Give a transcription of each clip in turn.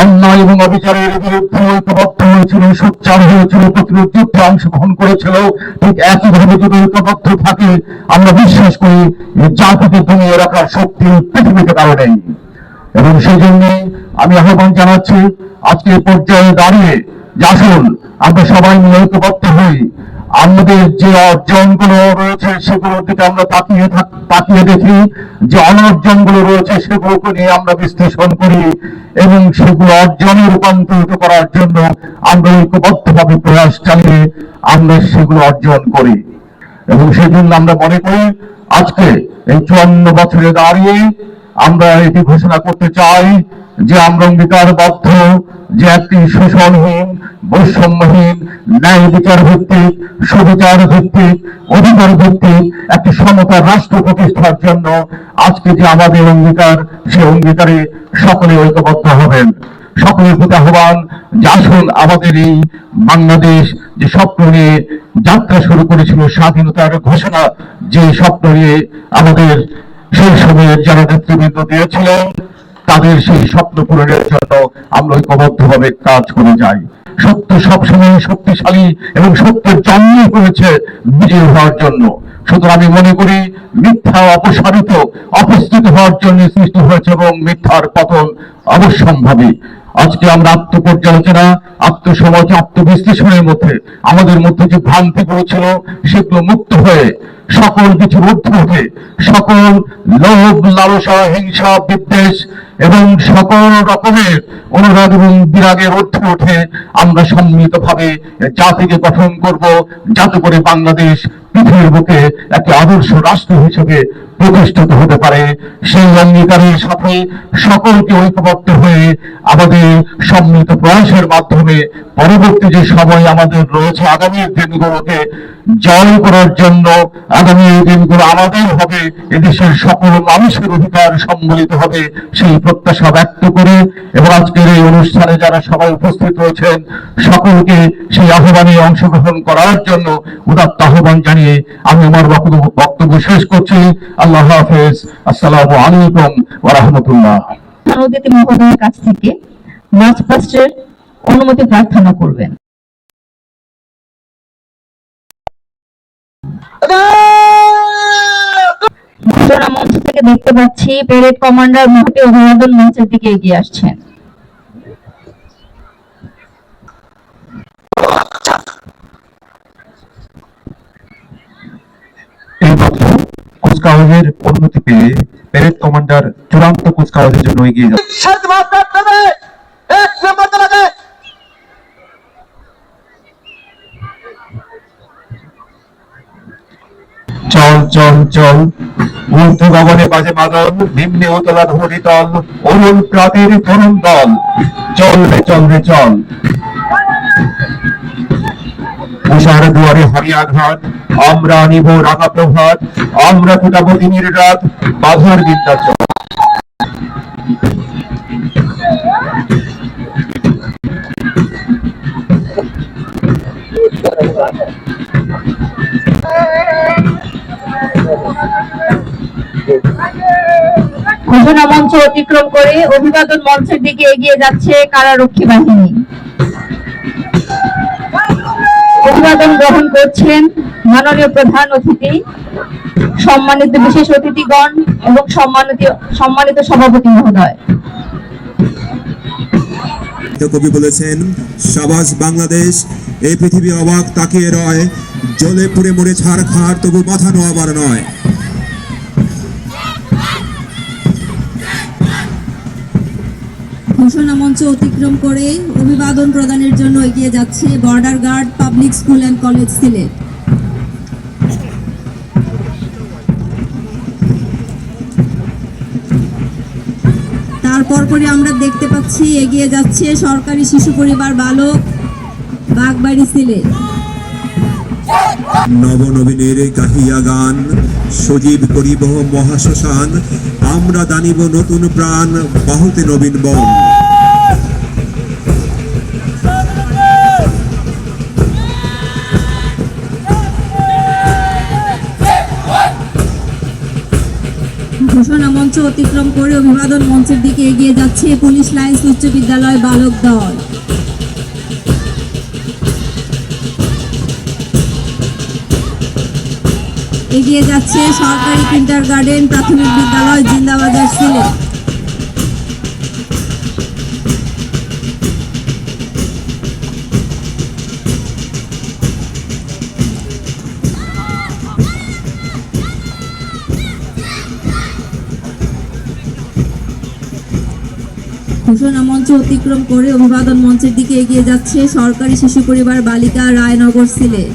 অন্যায় এবং অবিচারের বিরুদ্ধে ঐক্যবদ্ধ হয়েছিল, সোচ্চার হয়েছিল, প্রতিরোধ যুদ্ধে অংশগ্রহণ করেছিল। ঠিক একইভাবে যদি ঐক্যবদ্ধ থাকে, আমরা বিশ্বাস করি জাতিকে দমিয়ে রাখার শক্তি পৃথিবীতে কারও নেই। এবং সেই জন্য আমি আহ্বান জানাচ্ছি, আজকে পর্যায়ে দাঁড়িয়ে যে আসুন, আমরা সবাই মিলে ঐক্যবদ্ধ হই। আমাদের যে অর্জনগুলো রয়েছে, সেগুলোর দিকে আমরা তাকিয়ে তাকিয়ে দেখি। যে অনর্জনগুলো রয়েছে, সেগুলোকে নিয়ে আমরা বিশ্লেষণ করি এবং সেগুলো অর্জনে রূপান্তরিত করার জন্য আমরা ঐক্যবদ্ধভাবে প্রয়াস চালিয়ে আমরা সেগুলো অর্জন করি। এবং সেই জন্য আমরা মনে করি, আজকে এই চুয়ান্ন বছরে দাঁড়িয়ে আমরা এটি ঘোষণা করতে চাই যে আমরা অঙ্গীকারবদ্ধ যে একটি শোষণহীন, বৈষম্যহীন, ন্যায় বিচার ভিত্তিক, সুবিচার ভিত্তিক, অধিকার ভিত্তিক একটি সমতার রাষ্ট্র প্রতিষ্ঠার জন্য আজকে যে আমাদের অঙ্গীকার, সে অঙ্গীকারে সকলে ঐক্যবদ্ধ হবেন। সকলের প্রতি আহ্বান যে আসুন আমাদের এই বাংলাদেশ যে স্বপ্ন নিয়ে যাত্রা শুরু করেছিল, স্বাধীনতার ঘোষণা যে স্বপ্ন নিয়ে আমাদের সেই সময়ের যারা নেতৃবৃন্দ দিয়েছিলেন তাদের সেই স্বপ্ন পূরণের জন্য আমরা ঐক্যবদ্ধভাবে কাজ করে যাই। সত্য সবসময় শক্তিশালী এবং সত্যের জন্মই হয়েছে বিজয় হওয়ার জন্য। সুতরাং আমি মনে করি, মিথ্যা অপসারিত, অপস্থিত হওয়ার জন্য সৃষ্টি হয়েছে এবং মিথ্যার পতন অবশ্যম্ভাবী। আজকে আমরা আত্মপর্যালোচনা, আত্মসমাজ, আত্মবিশ্লেষণের মধ্যে, আমাদের মধ্যে যে ভ্রান্তিগুলো ছিল সেগুলো মুক্ত হয়ে সকল কিছুর ঊর্ধ্বে সকল লোভ, লালসা, হিংসা, বিদ্বেষ এবং সকল রকমের অনুরাগ এবং বিরাগের ঊর্ধ্বে উঠে আমরা সম্মিলিতভাবে জাতিকে গঠন করব। যাতে করে বাংলাদেশ পৃথিবীর বুকে একটি আদর্শ রাষ্ট্র হিসেবে প্রতিষ্ঠিত হতে পারে। সেই অঙ্গীকারের সাথে সকলকে ঐক্যবদ্ধ হয়ে আমাদের সম্মিলিত প্রয়াসের মাধ্যমে পরবর্তী যে সময় আমাদের রয়েছে আগামী দিনগুলোকে জয় করার জন্য, আগামী দিনগুলো আমাদের হবে, এদেশের সকল মানুষের অধিকার সম্মিলিত হবে, সেই প্রত্যাশা ব্যক্ত করে এবং আজকের এই অনুষ্ঠানে যারা সবাই উপস্থিত রয়েছেন, সকলকে সেই আহ্বানে অংশগ্রহণ করার জন্য উদাত্ত আহ্বান জানিয়ে আমি আমার বক্তব্য শেষ করছি। আল্লাহ হাফেজ। আসসালামু আলাইকুম ওয়া রাহমাতুল্লাহ। মহোদয়ের কাছ থেকে অনুমতি প্রার্থনা করবেন। মঞ্চ থেকে দেখতে পাচ্ছি প্যারেড কমান্ডার মহতি অভিবাদন মঞ্চের দিকে এগিয়ে আসছেন এই মাত্র বিদ্রোহের অনুমতি পেয়ে প্যারেড কমান্ডার চূড়ান্ত কুচকাওয়াজের জন্য এগিয়ে যান। চল চল চল। বাজে মাদল নিম্নে অরুণ প্রাতের তরুণ দল। চল রে চল রে চল। দুয়ারে হরিয়া আঘাত আমরা নিব রাঙা প্রভাত আমরা ফুটাবো দিনের রাত বাধার বিদ্যাচল ঘোষণা মঞ্চ অতিক্রম করে অভিবাদন মঞ্চের দিকে এগিয়ে যাচ্ছে কারারক্ষী বাহিনী। অভিবাদন গ্রহণ করছেন মাননীয় প্রধান অতিথি, সম্মানিত বিশেষ অতিথিগণ এবং সম্মানিত সম্মানিত সভাপতি মহোদয়। কবি বলেছেন, সাবাস বাংলাদেশ, এই পৃথিবী অবাক তাকিয়ে রয়, জলে পুড়ে মরে ছাড় খাড় তবু মাথা নোয়াবার নয়। ঘোষণা মঞ্চ অতিক্রম করে অভিবাদন প্রদানের জন্য এগিয়ে যাচ্ছে border guard, public school and college, Sylhet. তারপর পরে আমরা দেখতে পাচ্ছি এগিয়ে যাচ্ছে সরকারি শিশু পরিবার বালক, বাগবাড়ি, সিলেট। নবনবীনের গাহিয়া গান, সজীব করিব মহাশ্মশান, আমরা দানিব নতুন প্রাণ, বাহুতে নবীন বন। মঞ্চ অতিক্রম করে অভিবাদন মঞ্চের দিকে এগিয়ে যাচ্ছে পুলিশ লাইন্স উচ্চ বিদ্যালয় বালক দল। এগিয়ে যাচ্ছে সরকারি কিন্ডার গার্ডেন প্রাথমিক বিদ্যালয়, জিন্দাবাজার সিলেট। ঘোষণা মঞ্চ অতিক্রম করে অভিবাদন মঞ্চের দিকে এগিয়ে যাচ্ছে সরকারি শিশু পরিবার বালিকা রায়নগর সিলেট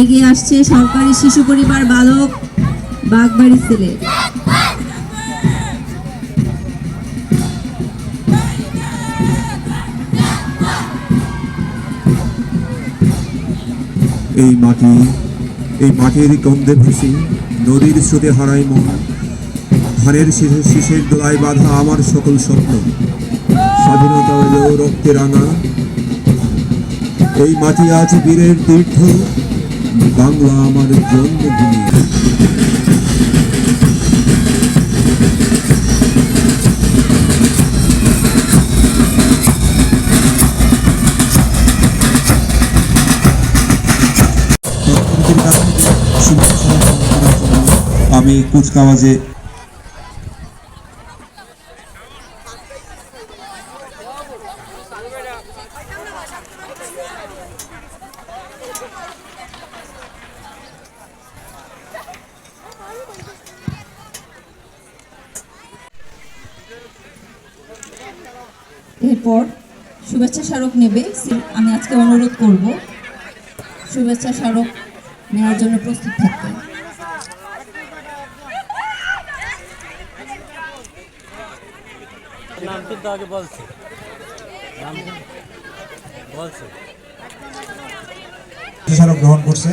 এগিয়ে আসছে সরকারি শিশু পরিবার বালক বাগবাড়ি সিলেট এই মাটি এই মাটির গন্ধে ভেসে নদীর স্রোতে হারাই মন। ধানের শিশু শিশের দোলায় বাঁধা আমার সকল স্বপ্ন। স্বাধীনতা হলো রক্তে রাঙা। এই মাটি আজ বীরের তীর্থ। বাংলা আমার জন্মভূমি। আমি কুচকাওয়াজে এরপর শুভেচ্ছা স্মারক নেবে। আমি আজকে অনুরোধ করব, শুভেচ্ছা স্মারক নেওয়ার জন্য প্রস্তুত থাকতে। কিন্তু আগে বলছে। বলছে। স্মারক গ্রহণ করছে।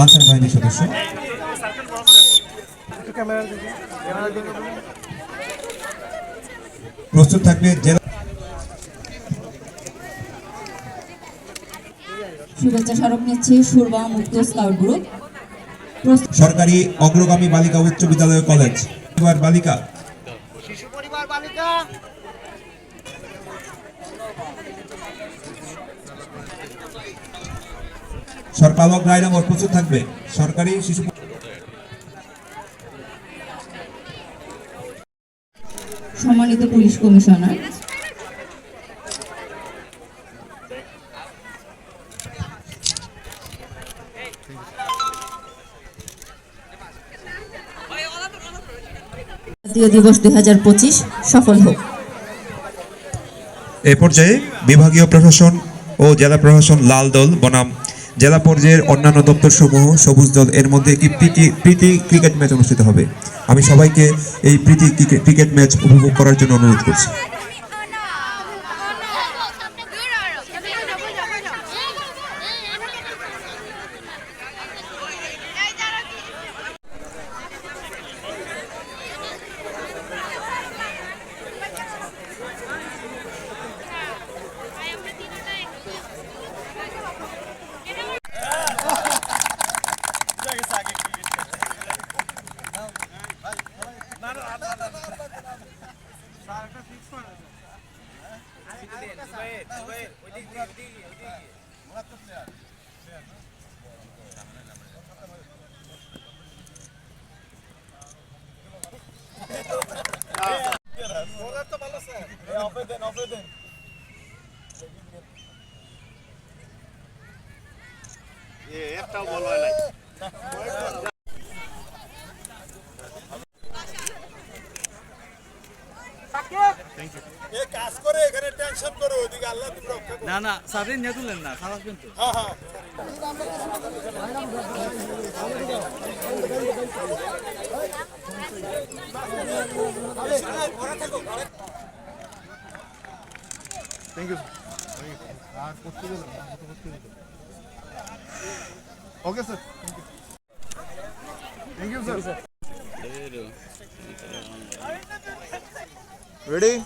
আনসার বাহিনীর সদস্য। প্রস্তুত থাকবে জেলা শুভেচ্ছা স্মারক নিচ্ছে সুরবা মুক্ত স্কাউট গ্রুপ। সরকারি অগ্রগামী বালিকা উচ্চ বিদ্যালয় কলেজ। এবার বালিকা। শিশু পরিবার বালিকা। সরকালক রায়নগর প্রস্তুত থাকবে। সরকারি শিশু সম্মানিত পুলিশ কমিশনার। জাতীয় দিবস দুই সফল হোক। এ পর্যায়ে বিভাগীয় প্রশাসন ও জেলা প্রশাসন লাল দল বনাম জেলা পর্যায়ের অন্যান্য দপ্তর সমূহ সবুজ দল, এর মধ্যে একটি প্রীতি প্রীতি ক্রিকেট ম্যাচ অনুষ্ঠিত হবে। আমি সবাইকে এই প্রীতি ক্রিকেট- ক্রিকেট ম্যাচ উপভোগ করার জন্য অনুরোধ করছি একটাও বল হয় নাই কাজ করে এখানে টেনশন করো ওদিকে আল্লাহ তুমি রক্ষা না না সাবরিন নিয়ে তুলেন না খারাপ কিন্তু। Okay sir thank you sir Ready?